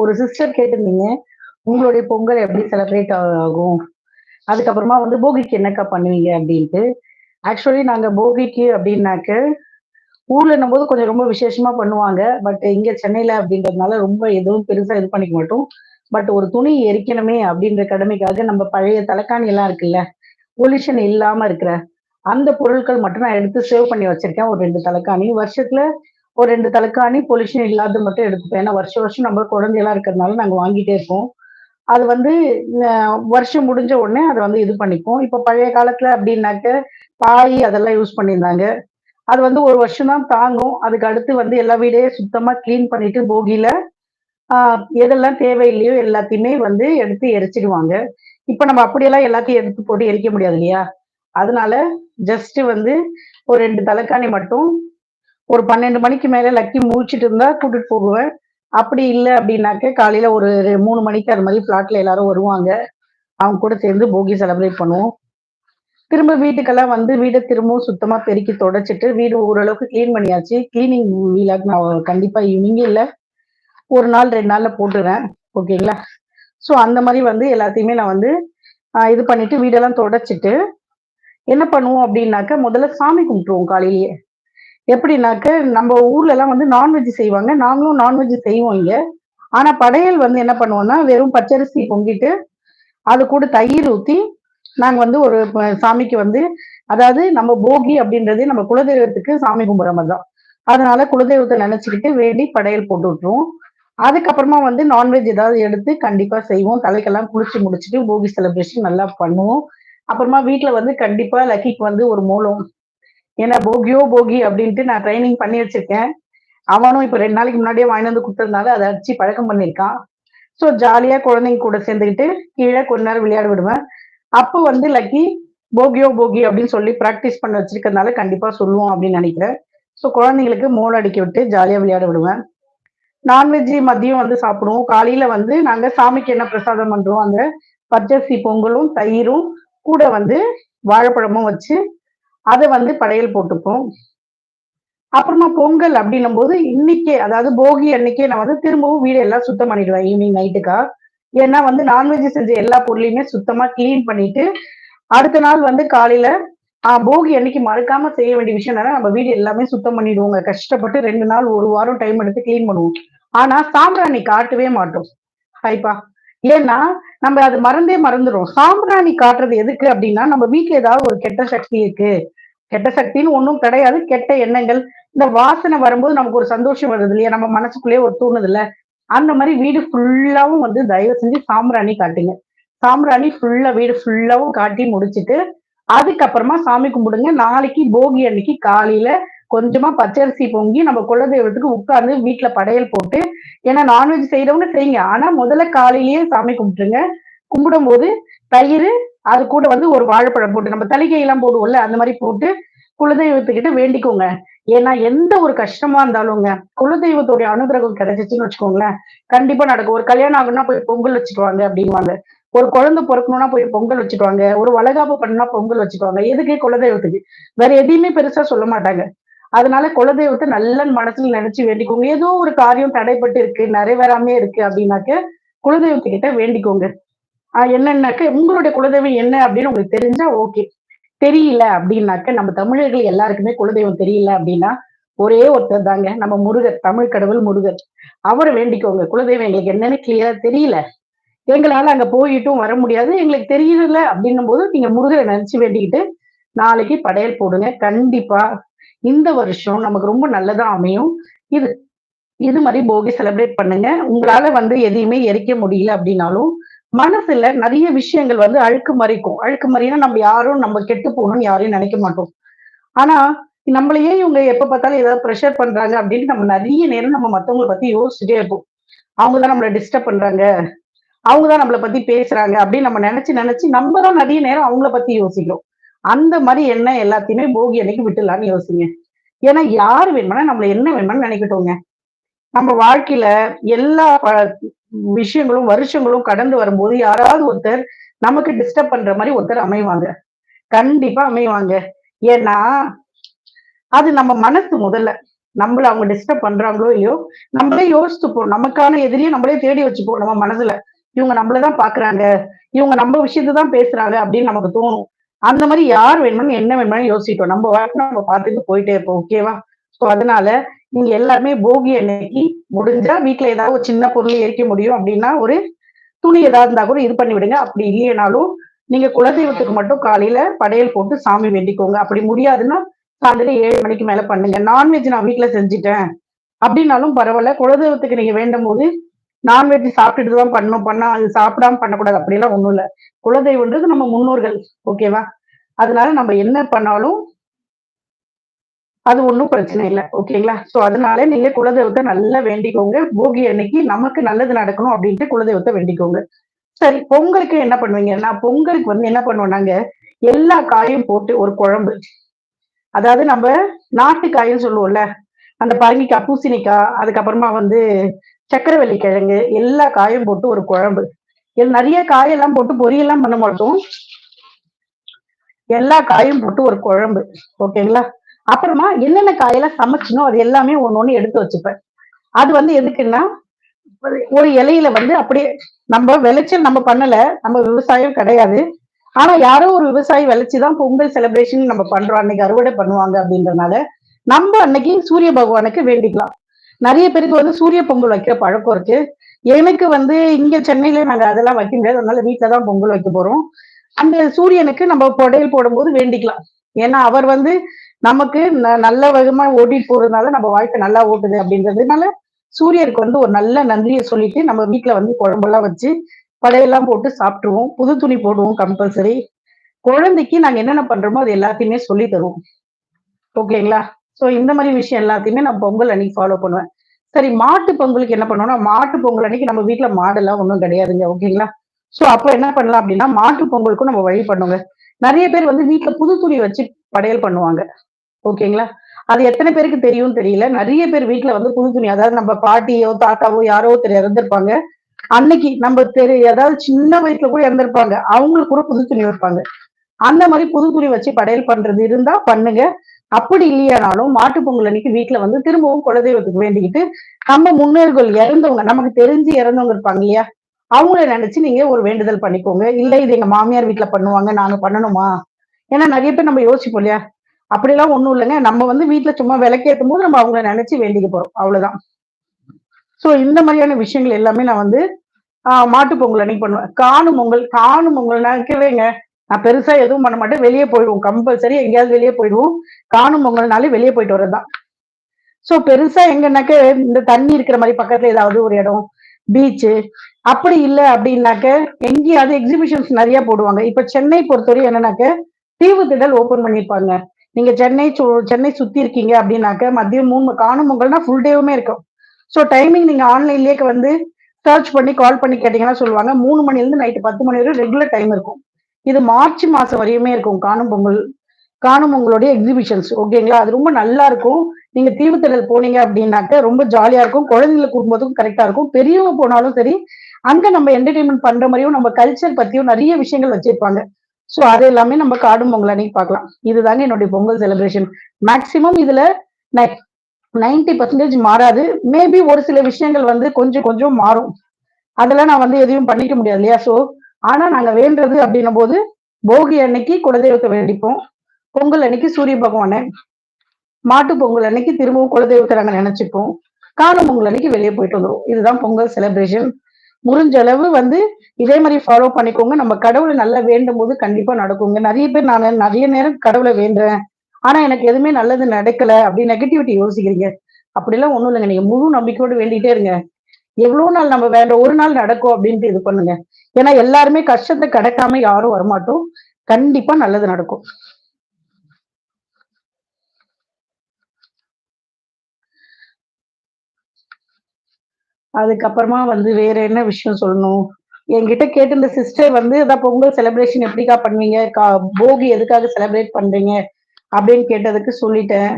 ஒரு சிஸ்டர் கேட்டிருந்தீங்க உங்களுடைய பொங்கல் எப்படி செலிப்ரேட் ஆகும்? அதுக்கப்புறமா வந்து போகிக்கு என்னக்கா பண்ணுவீங்க அப்படின்ட்டு. ஆக்சுவலி நாங்க போகிக்கு அப்படின்னாக்க ஊர்ல போது கொஞ்சம் ரொம்ப விசேஷமா பண்ணுவாங்க. பட் இங்க சென்னையில அப்படின்றதுனால ரொம்ப எதுவும் பெருசா இது பண்ணிக்க மாட்டோம். பட் ஒரு துணி எரிக்கணுமே அப்படின்ற கடமைக்காக நம்ம பழைய தலைக்காணி எல்லாம் இருக்குல்ல பொல்யூஷன் இல்லாம இருக்கிற அந்த பொருட்கள் மட்டும் நான் எடுத்து சேவ் பண்ணி வச்சிருக்கேன். ஒரு ரெண்டு தலைக்காணி வருஷத்துல ஒரு ரெண்டு தலைக்காணி பொல்யூஷன் இல்லாத மட்டும் எடுத்துப்பேன் ஏன்னா வருஷம் வருஷம் நம்ம குழந்தையெல்லாம் இருக்கிறதுனால நாங்கள் வாங்கிட்டே இருப்போம். அது வந்து வருஷம் முடிஞ்ச உடனே அதை வந்து இது பண்ணிப்போம். இப்போ பழைய காலத்தில் அப்படின்னாக்க பாய் அதெல்லாம் யூஸ் பண்ணியிருந்தாங்க. அது வந்து ஒரு வருஷம் தான் தாங்கும். அதுக்கு அடுத்து வந்து எல்லா வீடையும் சுத்தமாக க்ளீன் பண்ணிட்டு போகியில் எதெல்லாம் தேவையில்லையோ எல்லாத்தையுமே வந்து எடுத்து எரிச்சிடுவாங்க. இப்போ நம்ம அப்படியெல்லாம் எல்லாத்தையும் எடுத்து போட்டு எரிக்க முடியாது இல்லையா? அதனால ஜஸ்ட் வந்து ஒரு ரெண்டு தலைக்காணி மட்டும் ஒரு பன்னெண்டு மணிக்கு மேலே லக்கி முழிச்சிட்டு இருந்தா கூட்டிட்டு போடுவேன் அப்படி இல்லை அப்படின்னாக்க காலையில ஒரு ரெ- மூணு மணிக்கு அது மாதிரி பிளாட்ல எல்லாரும் வருவாங்க. அவங்க கூட சேர்ந்து போகி செலிப்ரேட் பண்ணுவோம். திரும்ப வீட்டுக்கெல்லாம் வந்து வீடை திரும்பவும் சுத்தமா பெருக்கி தொடச்சிட்டு வீடு ஓரளவுக்கு க்ளீன் பண்ணியாச்சு. கிளீனிங் வீலாக் நான் கண்டிப்பா ஈவினிங் இல்லை ஒரு நாள் ரெண்டு நாள்ல போட்டுறேன். ஓகேங்களா ஸோ அந்த மாதிரி வந்து எல்லாத்தையுமே நான் வந்து இது பண்ணிட்டு வீடெல்லாம் தொடச்சிட்டு என்ன பண்ணுவோம் அப்படின்னாக்க முதல்ல சாமி கும்பிட்டுருவோம் காலையிலேயே. எப்படின்னாக்க நம்ம ஊர்ல எல்லாம் வந்து நான்வெஜ் செய்வாங்க. நாங்களும் நான்வெஜ் செய்வோம் இங்க. ஆனா படையல் வந்து என்ன பண்ணுவோம்னா வெறும் பச்சரிசி பொங்கிட்டு அது கூட தயிர் ஊத்தி நாங்க வந்து ஒரு சாமிக்கு வந்து அதாவது நம்ம போகி அப்படின்றது நம்ம குலதெய்வத்துக்கு சாமி கும்பிட்ற மாதிரி தான் அதனால குலதெய்வத்தை நினைச்சுக்கிட்டு வேண்டி படையல் போட்டு விட்டுருவோம். அதுக்கப்புறமா வந்து நான்வெஜ் ஏதாவது எடுத்து கண்டிப்பா செய்வோம். தலைக்கெல்லாம் குளிச்சு முடிச்சுட்டு போகி செலிப்ரேஷன் நல்லா பண்ணுவோம். அப்புறமா வீட்டுல வந்து கண்டிப்பா லக்கிக்கு வந்து ஒரு மூலம் ஏன்னா போகியோ போகி அப்படின்ட்டு நான் ட்ரைனிங் பண்ணி வச்சிருக்கேன். அவனும் இப்ப ரெண்டு நாளைக்கு முன்னாடியே வாங்கிட்டு வந்து கொடுத்ததுனால அதை அடிச்சு பழக்கம் பண்ணியிருக்கான். ஸோ ஜாலியா குழந்தைங்க கூட சேர்ந்துக்கிட்டு கீழே கொஞ்ச நேரம் விளையாட விடுவேன். அப்போ வந்து லக்கி போகியோ போகி அப்படின்னு சொல்லி ப்ராக்டிஸ் பண்ண வச்சிருக்கறதுனால கண்டிப்பா சொல்லுவோம் அப்படின்னு நினைக்கிறேன். ஸோ குழந்தைங்களுக்கு மோல் அடிக்க விட்டு ஜாலியா விளையாட விடுவேன். நான்வெஜ் மதியம் வந்து சாப்பிடுவோம். காலையில வந்து நாங்க சாமிக்கு என்ன பிரசாதம் பண்றோம்? அந்த பச்சரிசி பொங்கலும் தயிரும் கூட வந்து வாழைப்பழமும் வச்சு அதை வந்து படையல் போட்டுப்போம். அப்புறமா பொங்கல் அப்படின்னும் போது இன்னைக்கே அதாவது போகி அன்னைக்கே நான் வந்து திரும்பவும் வீடு எல்லாம் சுத்தம் பண்ணிடுவேன் ஈவினிங் நைட்டுக்கா ஏன்னா வந்து நான்வெஜ் செஞ்ச எல்லா பொருளையுமே சுத்தமா கிளீன் பண்ணிட்டு அடுத்த நாள் வந்து காலையில ஆஹ் போகி அன்னைக்கு மறக்காம செய்ய வேண்டிய விஷயம் என்னன்னா நம்ம வீடு எல்லாமே சுத்தம் பண்ணிடுவோங்க. கஷ்டப்பட்டு ரெண்டு நாள் ஒரு வாரம் டைம் எடுத்து கிளீன் பண்ணுவோம். ஆனா சாம்பிராணி காட்டவே மாட்டோம். ஹைப்பா. ஏன்னா நம்ம அது மறந்தே மறந்துடும் சாம்பிராணி காட்டுறது எதுக்கு அப்படின்னா நம்ம வீட்டுல ஏதாவது ஒரு கெட்ட சக்தி இருக்கு. கெட்ட சக்தின்னு ஒன்றும் கிடையாது. கெட்ட எண்ணங்கள். இந்த வாசனை வரும்போது நமக்கு ஒரு சந்தோஷம் வருது இல்லையா? நம்ம மனசுக்குள்ளேயே ஒரு தோணுது இல்ல? அந்த மாதிரி வீடு ஃபுல்லாவும் வந்து தயவு செஞ்சு சாம்பிராணி காட்டுங்க. சாம்பிராணி ஃபுல்லா வீடு ஃபுல்லாவும் காட்டி முடிச்சிட்டு அதுக்கப்புறமா சாமி கும்பிடுங்க. நாளைக்கு போகி அன்னைக்கு காலையில கொஞ்சமா பச்சரிசி பொங்கி நம்ம குலதெய்வத்துக்கு உட்கார்ந்து வீட்டுல படையல் போட்டு ஏன்னா நான்வெஜ் செய்யறவங்க செய்யுங்க. ஆனா முதல்ல காலையிலேயே சாமி கும்பிட்டுருங்க. கும்பிடும் போது தயிர் அது கூட வந்து ஒரு வாழைப்பழம் போட்டு நம்ம தலிகை எல்லாம் போடுவோம்ல அந்த மாதிரி போட்டு குலதெய்வத்துக்கிட்ட வேண்டிக்கோங்க. ஏன்னா எந்த ஒரு கஷ்டமா இருந்தாலும்ங்க குலதெய்வத்துடைய அனுகிரகம் கிடைச்சிச்சுன்னு வச்சுக்கோங்களேன் கண்டிப்பா நடக்கும். ஒரு கல்யாணம் ஆகணும்னா போய் பொங்கல் வச்சுக்குவாங்க அப்படிங்குவாங்க ஒரு குழந்தை பிறக்கணும்னா போய் பொங்கல் வச்சுக்குவாங்க. ஒரு வளகாப்பு பண்ணா பொங்கல் வச்சுக்குவாங்க. எதுக்கு குலதெய்வத்துக்கு? வேற எதையுமே பெருசா சொல்ல மாட்டாங்க. அதனால குலதெய்வத்தை நல்ல மனசுல நினைச்சு வேண்டிக்கோங்க. ஏதோ ஒரு காரியம் தடைப்பட்டு இருக்கு நிறைவேறாமே இருக்கு அப்படின்னாக்க குலதெய்வத்துக்கிட்ட வேண்டிக்கோங்க. என்னன்னாக்க உங்களுடைய குலதெய்வம் என்ன அப்படின்னு உங்களுக்கு தெரிஞ்சா ஓகே தெரியல அப்படின்னாக்க நம்ம தமிழர்கள் எல்லாருக்குமே குலதெய்வம் தெரியல அப்படின்னா ஒரே ஒருத்தர் தாங்க. நம்ம முருகர் தமிழ் கடவுள் முருகர். அவரை வேண்டிக்கோங்க. குலதெய்வம் எங்களுக்கு என்னன்னு கிளியரா தெரியல. எங்களால அங்க போயிட்டும் வர முடியாது. எங்களுக்கு தெரியல அப்படின்னும் போது நீங்க முருகரை நினைச்சு வேண்டிக்கிட்டு நாளைக்கு படையல் போடுங்க. கண்டிப்பா இந்த வருஷம் நமக்கு ரொம்ப நல்லதா அமையும். இது இது மாதிரி போகி செலிப்ரேட் பண்ணுங்க. உங்களால வந்து எதையுமே எரிக்க முடியல அப்படின்னாலும் மனசுல நிறைய விஷயங்கள் வந்து அழுக்கு மறிக்கும். அழுக்கு மறினா நம்ம யாரும் நம்ம கெட்டு போகணும்னு யாரையும் நினைக்க மாட்டோம். ஆனா நம்மளையே இவங்க எப்ப பார்த்தாலும் ஏதாவது ப்ரெஷர் பண்றாங்க அப்படின்னு நம்ம நிறைய நேரம் நம்ம மத்தவங்களை பத்தி யோசிச்சுட்டே இருப்போம். அவங்கதான் நம்மளை டிஸ்டர்ப் பண்றாங்க. அவங்கதான் நம்மளை பத்தி பேசுறாங்க அப்படின்னு நம்ம நினைச்சு நினைச்சு நம்ம தான் நிறைய நேரம் அவங்கள பத்தி யோசிக்கிறோம். அந்த மாதிரி என்ன எல்லாத்தையுமே போகி அன்னைக்கு விட்டுலான்னு யோசிங்க. ஏன்னா யார் வேணுமானா நம்மள என்ன வேணுமான்னு நினைக்கட்டோங்க நம்ம வாழ்க்கையில எல்லா விஷயங்களும் வருஷங்களும் கடந்து வரும்போது யாராவது ஒருத்தர் நமக்கு டிஸ்டர்ப் பண்ற மாதிரி ஒருத்தர் அமைவாங்க. கண்டிப்பா அமைவாங்க. ஏன்னா அது நம்ம மனசு முதல்ல. நம்மள அவங்க டிஸ்டர்ப் பண்றாங்களோ இல்லையோ நம்மளே யோசிச்சுப்போம் நமக்கான எதிரியும் நம்மளே தேடி வச்சுப்போம் நம்ம மனசுல. இவங்க நம்மளதான் பாக்குறாங்க. இவங்க நம்ம விஷயத்தான் பேசுறாங்க அப்படின்னு நமக்கு தோணும். அந்த மாதிரி யார் வேணும்னு என்ன வேணும்னு யோசிட்டோம் நம்ம வாழ்க்கை நம்ம பார்த்துட்டு போயிட்டே இருப்போம். ஓகேவா ஸோ அதனால நீங்க எல்லாருமே போகி அன்னைக்கு முடிஞ்சா வீட்டுல ஏதாவது ஒரு சின்ன பொருள் எரிக்க முடியும் அப்படின்னா ஒரு துணி ஏதாவது இருந்தா கூட இது பண்ணி விடுங்க. அப்படி இல்லைனாலும் நீங்க குலதெய்வத்துக்கு மட்டும் காலையில படையல் போட்டு சாமி வேண்டிக்கோங்க. அப்படி முடியாதுன்னா சாயந்தரம் ஏழு மணிக்கு மேல பண்ணுங்க. நான்வெஜ் நான் வீட்டுல செஞ்சுட்டேன். அப்படின்னாலும் பரவாயில்ல. குலதெய்வத்துக்கு நீங்க வேண்டும் போது நான்வெஜ் சாப்பிட்டுட்டு தான் பண்ணணும். பண்ணா அது சாப்பிடாம பண்ணக்கூடாது. அப்படிலாம் ஒண்ணும் இல்லை. குலதெய்வன்றது நம்ம முன்னோர்கள் ஓகேவா அதனால நம்ம என்ன பண்ணாலும் அது ஒன்றும் பிரச்சனை இல்லை. ஓகேங்களா? ஸோ அதனால நீங்க குலதெய்வத்தை நல்லா வேண்டிக்கோங்க. போகி அன்னைக்கு நமக்கு நல்லது நடக்கணும் அப்படின்ட்டு குலதெய்வத்தை வேண்டிக்கோங்க. சரி பொங்கலுக்கு என்ன பண்ணுவீங்க? நான் பொங்கலுக்கு வந்து என்ன பண்ணுவோம் நாங்க? எல்லா காயும் போட்டு ஒரு குழம்பு. அதாவது நம்ம நாட்டு சொல்லுவோம்ல அந்த பரங்கிக்காய் பூசணிக்காய் அதுக்கப்புறமா வந்து சக்கரவள்ளி கிழங்கு எல்லா காயும் போட்டு ஒரு குழம்பு. நிறைய காயெல்லாம் போட்டு பொரியெல்லாம் பண்ண மாட்டோம். எல்லா காயும் போட்டு ஒரு குழம்பு. ஓகேங்களா? அப்புறமா என்னென்ன காயில சமைச்சனோ அது எல்லாமே ஒன்னு ஒண்ணு எடுத்து வச்சுப்பேன். அது வந்து எதுக்குன்னா ஒரு இலையில வந்து அப்படியே நம்ம விளைச்சல் நம்ம பண்ணல நம்ம விவசாயம் கிடையாது. ஆனா யாரோ ஒரு விவசாயி விளைச்சுதான் பொங்கல் செலிப்ரேஷன் நம்ம பண்றோம் அன்னைக்கு அறுவடை பண்ணுவாங்க அப்படின்றனால நம்ம அன்னைக்கு சூரிய பகவானுக்கு வேண்டிக்கலாம். நிறைய பேருக்கு வந்து சூரிய பொங்கல் வைக்கிற பழக்கம் இருக்கு. எனக்கு வந்து இங்க சென்னையில நாங்க அதெல்லாம் வைக்க முடியாது அதனால வீட்டுலதான் பொங்கல் வைக்க போறோம். அந்த சூரியனுக்கு நம்ம புடையல் போடும்போது வேண்டிக்கலாம். ஏன்னா அவர் வந்து நமக்கு நல்ல விதமா ஓட்டிட்டு போறதுனால நம்ம வாழ்க்கை நல்லா ஓட்டுது அப்படின்றதுனால சூரியருக்கு வந்து ஒரு நல்ல நன்றியை சொல்லிட்டு நம்ம வீட்டுல வந்து குழம்பெல்லாம் வச்சு படையெல்லாம் போட்டு சாப்பிட்டுருவோம். புது துணி போடுவோம் கம்பல்சரி குழந்தைக்கு நாங்க என்னென்ன பண்றோமோ அது எல்லாத்தையுமே சொல்லி தருவோம். ஓகேங்களா? சோ இந்த மாதிரி விஷயம் எல்லாத்தையுமே நான் பொங்கல் அன்னைக்கு ஃபாலோ பண்ணுவேன். சரி மாட்டு பொங்கலுக்கு என்ன பண்ணுவோம்னா மாட்டு பொங்கல் அன்னைக்கு நம்ம வீட்டுல மாடெல்லாம் ஒன்றும் கிடையாதுங்க. ஓகேங்களா? சோ அப்போ என்ன பண்ணலாம் அப்படின்னா மாட்டு பொங்கலுக்கும் நம்ம வழி பண்ணுவோங்க நிறைய பேர் வந்து வீட்டுல புது துணி வச்சு படையல் பண்ணுவாங்க. ஓகேங்களா? அது எத்தனை பேருக்கு தெரியும் தெரியல. நிறைய பேர் வீட்டுல வந்து புது துணி அதாவது நம்ம பாட்டியோ தாத்தாவோ யாரோ ஒருத்தர் இறந்திருப்பாங்க. அன்னைக்கு நம்ம தெரு ஏதாவது சின்ன வயசுல கூட இறந்திருப்பாங்க. அவங்களுக்கு கூட புது துணி வைப்பாங்க. அந்த மாதிரி புது துணி வச்சு படையல் பண்றது இருந்தா பண்ணுங்க. அப்படி இல்லையானாலும் மாட்டு பொங்கல் அன்னைக்கு வீட்டுல வந்து திரும்பவும் குலதெய்வத்துக்கு வேண்டிக்கிட்டு நம்ம முன்னோர்கள் இறந்தவங்க நமக்கு தெரிஞ்சு இறந்தவங்க இருப்பாங்க இல்லையா? அவங்கள நினைச்சு நீங்க ஒரு வேண்டுதல் பண்ணிக்கோங்க. இல்ல இது எங்க மாமியார் வீட்டுல பண்ணுவாங்க நாங்க பண்ணணுமா? ஏன்னா நிறைய பேர் நம்ம யோசிப்போம் இல்லையா? அப்படிலாம் ஒண்ணும் இல்லைங்க. நம்ம வந்து வீட்டுல சும்மா விளக்கேற்றும் போது நம்ம அவங்கள நினைச்சு வேண்டிக்க போறோம். அவ்வளவுதான். சோ இந்த மாதிரியான விஷயங்கள் எல்லாமே நான் வந்து ஆஹ் மாட்டு பொங்கல் அன்னைக்கு பண்ணுவேன். காணும் பொங்கல் காணும் பொங்கல் நினைக்கவேங்க நான் பெருசா எதுவும் பண்ண மாட்டேன். வெளியே போயிடுவோம். கம்பல்சரி எங்கேயாவது வெளியே போயிடுவோம். காணும் பொங்கல்னாலே வெளியே போயிட்டு வரதுதான் சோ பெருசா எங்கன்னாக்க இந்த தண்ணி இருக்கிற மாதிரி பக்கத்துல ஏதாவது ஒரு இடம் பீச்சு அப்படி இல்லை அப்படின்னாக்க எங்கேயாவது எக்ஸிபிஷன்ஸ் நிறைய போடுவாங்க. இப்ப சென்னை பொறுத்தவரை என்னன்னாக்க தீவு திடல் ஓபன் பண்ணிருப்பாங்க நீங்க சென்னை சென்னை சுத்தி இருக்கீங்க அப்படின்னாக்க மதியம் மூணு காணும் பொங்கல்னா ஃபுல் டேவுமே இருக்கும். ஸோ டைமிங் நீங்க ஆன்லைன்லயே வந்து சர்ச் பண்ணி கால் பண்ணி கேட்டீங்கன்னா சொல்லுவாங்க. மூணு மணிலேருந்து நைட்டு பத்து மணி வரைக்கும் ரெகுலர் டைம் இருக்கும். இது மார்ச் மாசம் வரையுமே இருக்கும் காணும் பொங்கல் காணும் பொங்கலுடைய எக்ஸிபிஷன்ஸ் ஓகேங்களா அது ரொம்ப நல்லா இருக்கும். நீங்க தீவுத்திடல் போனீங்க அப்படின்னாக்க ரொம்ப ஜாலியா இருக்கும். குழந்தைங்களை கூடும்போதுக்கும் கரெக்டா இருக்கும். பெரியவங்க போனாலும் சரி அங்க நம்ம என்டர்டைன்மெண்ட் பண்ற மாதிரியும் நம்ம கல்ச்சர் பத்தியும் நிறைய விஷயங்கள் வச்சிருப்பாங்க. ஸோ அது எல்லாமே நம்ம காடும் பொங்கல் அன்னைக்கு பார்க்கலாம். இதுதாங்க என்னுடைய பொங்கல் செலிப்ரேஷன் மேக்சிமம் இதுல நைன்டி பர்சன்டேஜ் மாறாது. மேபி ஒரு சில விஷயங்கள் வந்து கொஞ்சம் கொஞ்சம் மாறும். அதெல்லாம் நான் வந்து எதையும் பண்ணிக்க முடியாது இல்லையா? ஸோ ஆனா நாங்க வேண்டது அப்படின்னும் போது போகி அன்னைக்கு குலதெய்வத்தை வேண்டிப்போம். பொங்கல் அன்னைக்கு சூரிய பகவானை. மாட்டு பொங்கல் அன்னைக்கு திரும்பவும் குலதெய்வத்தை நாங்க நினைச்சுப்போம். காணும் பொங்கல் அன்னைக்கு வெளியே போயிட்டு வந்துடும் இதுதான் பொங்கல் செலிப்ரேஷன் முடிஞ்ச அளவு வந்து இதே மாதிரி ஃபாலோ பண்ணிக்கோங்க. நம்ம கடவுளை நல்லா வேண்டும் போது கண்டிப்பா நடக்குங்க. நிறைய பேர் நான் நிறைய நேரம் கடவுளை வேண்டுறேன். ஆனா எனக்கு எதுவுமே நல்லது நடக்கல அப்படி நெகட்டிவிட்டி யோசிக்கிறீங்க. அப்படிலாம் ஒண்ணும் இல்லைங்க. நீங்க முழு நம்பிக்கையோடு வேண்டிட்டே இருங்க. எவ்வளவு நாள் நம்ம வேண்ட ஒரு நாள் நடக்கும் அப்படின்ட்டு இது பண்ணுங்க. ஏன்னா எல்லாருமே கஷ்டத்தை கடக்காம யாரும் வரமாட்டோம். கண்டிப்பா நல்லது நடக்கும். அதுக்கப்புறமா வந்து வேற என்ன விஷயம் சொல்லணும்? என்கிட்ட கேட்டு இந்த சிஸ்டர் வந்து அதான் பொங்கல் செலிப்ரேஷன் எப்படிக்கா பண்ணுவீங்க? கா போகி எதுக்காக செலிப்ரேட் பண்றீங்க? அப்படின்னு கேட்டதுக்கு சொல்லிட்டேன்.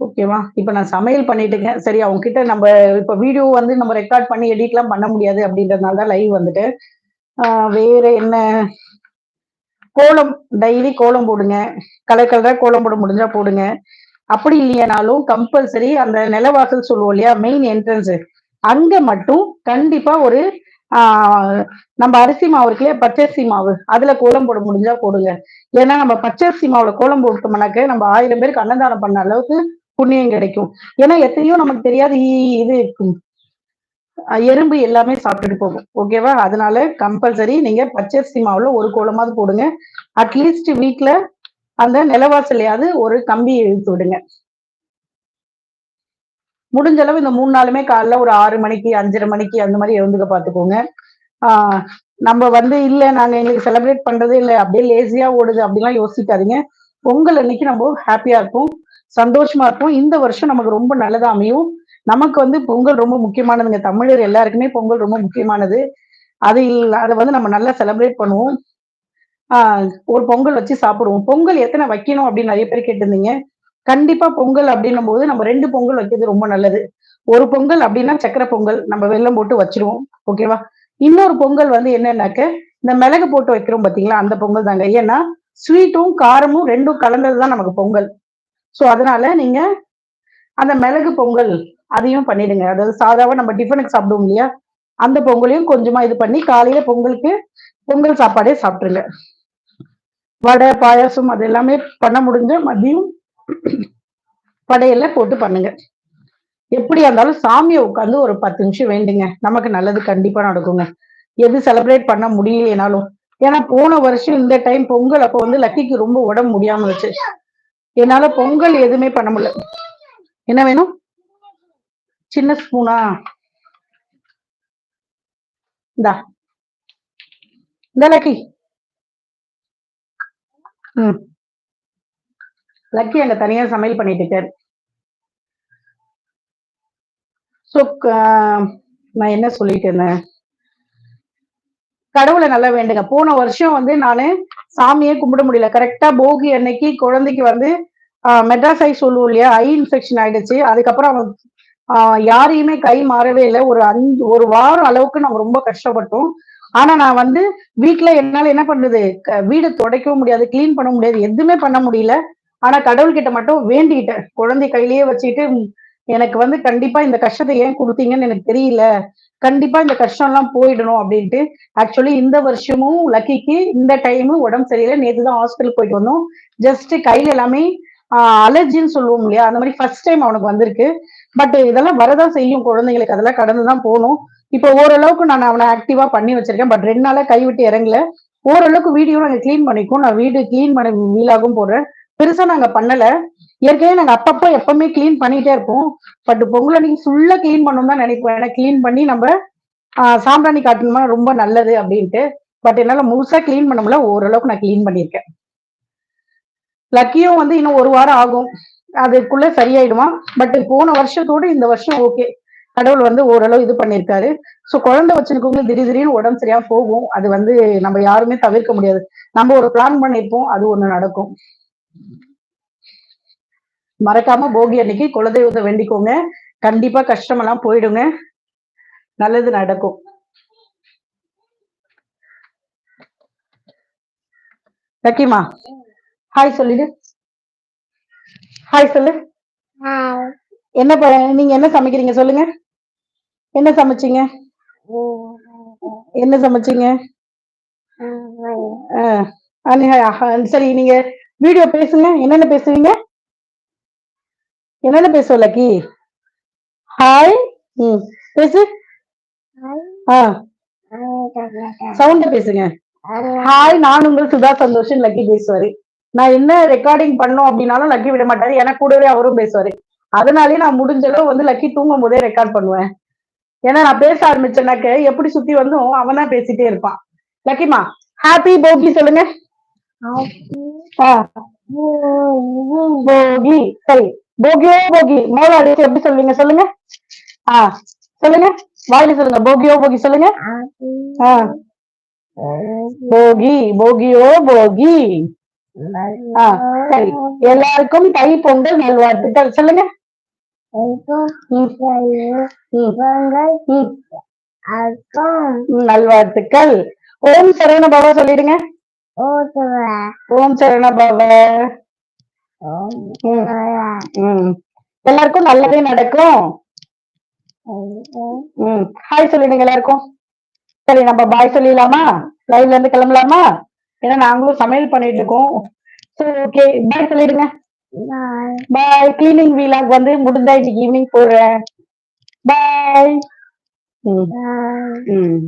ஓகேவா இப்ப நான் சமையல் பண்ணிட்டுங்க சரி அவங்க கிட்ட நம்ம இப்ப வீடியோ வந்து நம்ம ரெக்கார்ட் பண்ணி எடிட்லாம் பண்ண முடியாது அப்படின்றதுனால தான் லைவ் வந்துட்டு. வேற என்ன? கோலம் டெய்லி கோலம் போடுங்க. கலர் கலரா கோலம் போட முடிஞ்சா போடுங்க. அப்படி இல்லையானாலும் கம்பல்சரி அந்த நிலவாசல் சொல்லுவோம் இல்லையா? மெயின் என்ட்ரன்ஸ் அங்க மட்டும் கண்டிப்பா ஒரு ஆஹ் நம்ம அரிசி மாவு இருக்குல்லையா பச்சரிசி மாவு அதுல கோலம் போட முடிஞ்சா போடுங்க. ஏன்னா நம்ம பச்சரிசி மாவுல கோலம் போட்டோம்னாக்க நம்ம ஆயிரம் பேருக்கு அன்னதானம் பண்ண அளவுக்கு புண்ணியம் கிடைக்கும். ஏன்னா எத்தனையோ நமக்கு தெரியாது இது இருக்கும். எறும்பு எல்லாமே சாப்பிட்டுட்டு போகும். ஓகேவா அதனால கம்பல்சரி நீங்க பச்சரிசி மாவுல ஒரு கோலமாவது போடுங்க. அட்லீஸ்ட் வீட்ல அந்த நிலவாசலையாவது ஒரு கம்பி இழுத்து விடுங்க. முடிஞ்ச அளவு இந்த மூணு நாளுமே காலைல ஒரு ஆறு மணிக்கு அஞ்சரை மணிக்கு அந்த மாதிரி எழுந்துக்க பாத்துக்கோங்க. ஆஹ் நம்ம வந்து இல்ல நாங்க எங்களுக்கு செலிப்ரேட் பண்றதே இல்லை அப்படியே லேசியா ஓடுது அப்படிலாம் யோசிக்காதீங்க. பொங்கல் அன்னைக்கு நம்ம ஹாப்பியா இருப்போம் சந்தோஷமா இருப்போம். இந்த வருஷம் நமக்கு ரொம்ப நல்லதா அமையும். நமக்கு வந்து பொங்கல் ரொம்ப முக்கியமானதுங்க. தமிழர் எல்லாருக்குமே பொங்கல் ரொம்ப முக்கியமானது. அது இல்ல அதை வந்து நம்ம நல்லா செலிப்ரேட் பண்ணுவோம். ஒரு பொங்கல் வச்சு சாப்பிடுவோம். பொங்கல் எத்தனை வைக்கணும் அப்படின்னு நிறைய பேர் கேட்டிருந்தீங்க. கண்டிப்பா பொங்கல் அப்படின்னும் போது நம்ம ரெண்டு பொங்கல் வைக்கிறது ரொம்ப நல்லது. ஒரு பொங்கல் அப்படின்னா சக்கரை பொங்கல் நம்ம வெள்ளம் போட்டு வச்சிருவோம். ஓகேவா இன்னொரு பொங்கல் வந்து என்னன்னாக்க இந்த மிளகு போட்டு வைக்கிறோம் பாத்தீங்களா? அந்த பொங்கல் தாங்க. ஏன்னா ஸ்வீட்டும் காரமும் ரெண்டும் கலந்தது தான் நமக்கு பொங்கல். ஸோ அதனால நீங்க அந்த மிளகு பொங்கல் அதையும் பண்ணிடுங்க. அதாவது சாதாவா நம்ம டிஃபனுக்கு சாப்பிடுவோம் இல்லையா? அந்த பொங்கலையும் கொஞ்சமா இது பண்ணி காலையில பொங்கலுக்கு பொங்கல் சாப்பாடே சாப்பிட்டுருங்க. வடை பாயாசம் அது எல்லாமே பண்ண முடிஞ்ச மதியம் படையல்ல போட்டு பண்ணுங்க. எப்படியா இருந்தாலும் சாமியை உட்காந்து ஒரு பத்து நிமிஷம் வேண்டுங்க. நமக்கு நல்லது கண்டிப்பா நடக்குங்க. எது செலிப்ரேட் பண்ண முடியலனாலும். ஏன்னா போன வருஷம் இந்த டைம் பொங்கல் அப்போ வந்து லக்கிக்கு ரொம்ப உடம்பு முடியாம வச்சு என்னால பொங்கல் எதுவுமே பண்ண முடியல. என்ன வேணும்? சின்ன ஸ்பூனா இந்தா. இந்த லக்கி. ம். லக்கி அங்க தனியா சமையல் பண்ணிட்டு இருக்காரு. ஸோ நான் என்ன சொல்லிட்டு இருந்தேன்? கடவுளை நல்லா வேண்டுங்க. போன வருஷம் வந்து நானு சாமியே கும்பிட முடியல. கரெக்டா போகி அன்னைக்கு குழந்தைக்கு வந்து ஆஹ் மெட்ராஸ் ஐ சொல்லுவோம் இல்லையா? ஐ இன்ஃபெக்ஷன் ஆயிடுச்சு. அதுக்கப்புறம் அவன் ஆஹ் யாரையுமே கை மாறவே இல்லை. ஒரு அஞ்சு ஒரு வாரம் அளவுக்கு நாங்க ரொம்ப கஷ்டப்பட்டோம். ஆனா நான் வந்து வீட்டுல என்னால என்ன பண்றது வீடு துடைக்கவும் முடியாது கிளீன் பண்ண முடியாது. எதுவுமே பண்ண முடியல. ஆனா கடவுள்கிட்ட மட்டும் வேண்டிக்கிட்டேன். குழந்தை கையிலேயே வச்சுட்டு எனக்கு வந்து கண்டிப்பா இந்த கஷ்டத்தை ஏன் கொடுத்தீங்கன்னு எனக்கு தெரியல. கண்டிப்பா இந்த கஷ்டம் எல்லாம் போயிடணும் அப்படின்ட்டு ஆக்சுவலி இந்த வருஷமும் லக்கிக்கு இந்த டைமும் உடம்பு சரியில்லை. நேற்று தான் ஹாஸ்பிட்டல் போயிட்டு வந்தோம். ஜஸ்ட் கையில எல்லாமே அலர்ஜின்னு சொல்லுவோம் இல்லையா? அந்த மாதிரி ஃபர்ஸ்ட் டைம் அவனுக்கு வந்திருக்கு. பட் இதெல்லாம் வரதான் செய்யும் குழந்தைங்களுக்கு. அதெல்லாம் கடந்து தான் போகணும். இப்போ ஓரளவுக்கு நான் அவனை ஆக்டிவா பண்ணி வச்சிருக்கேன். பட் ரெண்டு நாளா கைவிட்டு இறங்கல. ஓரளவுக்கு வீடியோ நாங்கள் க்ளீன் பண்ணிக்கோம் நான் வீடு கிளீன் பண்ண வீலாகவும் போடுறேன். பெருசா நாங்க பண்ணல. ஏற்கனவே நாங்க அப்பப்போ எப்பவுமே கிளீன் பண்ணிட்டே இருப்போம். பட் பொங்கல் அன்னைக்கு ஃபுல்லா கிளீன் பண்ணணும் தான் நினைப்போம். ஏன்னா கிளீன் பண்ணி நம்ம ஆஹ் சாம்பிராணி காட்டணுமா ரொம்ப நல்லது அப்படின்ட்டு. பட் என்னால முழுசா கிளீன் பண்ண முடியல. ஓரளவுக்கு நான் கிளீன் பண்ணியிருக்கேன். லக்கியும் வந்து இன்னும் ஒரு வாரம் ஆகும். அதுக்குள்ள சரியாயிடுவான் பட் போன வருஷத்தோட இந்த வருஷம் ஓகே கடவுள் வந்து ஓரளவு இது பண்ணியிருக்காரு. சோ குழந்தை வச்சிருக்கவங்க திடீர் திடீர்னு உடம்பு சரியா போகும். அது வந்து நம்ம யாருமே தவிர்க்க முடியாது. நம்ம ஒரு பிளான் பண்ணிருப்போம் அது ஒண்ணு நடக்கும். மறக்காம போகி அன்னைக்கு குலதெய்வத்தை வேண்டிக்கோங்க. கண்டிப்பா கஷ்டமெல்லாம் போயிடுங்க. நல்லது நடக்கும். லக்கிமா ஹாய் சொல்லிடு. ஹாய் சொல்லு. என்ன நீங்க என்ன சமைக்கிறீங்க சொல்லுங்க. என்ன சமைச்சீங்க? என்ன சமைச்சீங்க? சரி நீங்க வீடியோ பேசுங்க. என்னென்ன பேசுவீங்க என்னென்ன பேசுவ லக்கி? ஹாய் ம். பேசு. ஆ. சவுண்ட் பேசுங்க. ஹாய் நான் உங்கள் சுதா சந்தோஷன் லக்கி பேசுவாரு. நான் என்ன ரெக்கார்டிங் பண்ணோம் அப்படின்னாலும் லக்கி விட மாட்டாரு. எனக்கு கூடவே அவரும் பேசுவாரு. அதனாலயே நான் முடிஞ்ச அளவு வந்து லக்கி தூங்கும் போதே ரெக்கார்ட் பண்ணுவேன். ஏன்னா நான் பேச ஆரம்பிச்சேனாக்க எப்படி சுத்தி வந்தும் அவன் தான் பேசிட்டே இருப்பான். லக்கிமா ஹாப்பி போகி சொல்லுங்க. போகி. சரி. போகியோ போகி. மேல அடிச்சு எப்படி சொல்லுவீங்க? சொல்லுங்க. ஆ. சொல்லுங்க. வாயில சொல்லுங்க. போகியோ போகி சொல்லுங்க. போகி போகியோ போகி. ஆ சரி. எல்லாருக்கும் தை பொங்கல் நல்வாழ்த்துக்கள். சொல்லுங்க. நல்வாழ்த்துக்கள். ஓம் சரவண பவா சொல்லிடுங்க. ஓம் ம். ம். எல்லாருக்கும் நல்லதே நடக்கும். ஹாய் சொல்லிடுங்க எல்லாருக்கும். சரி நம்ம பாய் சொல்லிடலாமா? லைவ்ல இருந்து கிளம்பலாமா? ஏன்னா நாங்களும் சமையல் பண்ணிட்டு இருக்கோம். சரி ஓகே பாய் சொல்லிடுங்க. பாய் கிளீனிங் வீலாக் வந்து முடிஞ்சா இன்னைக்கு ஈவினிங் போடுறேன். பாய் ம் ம்.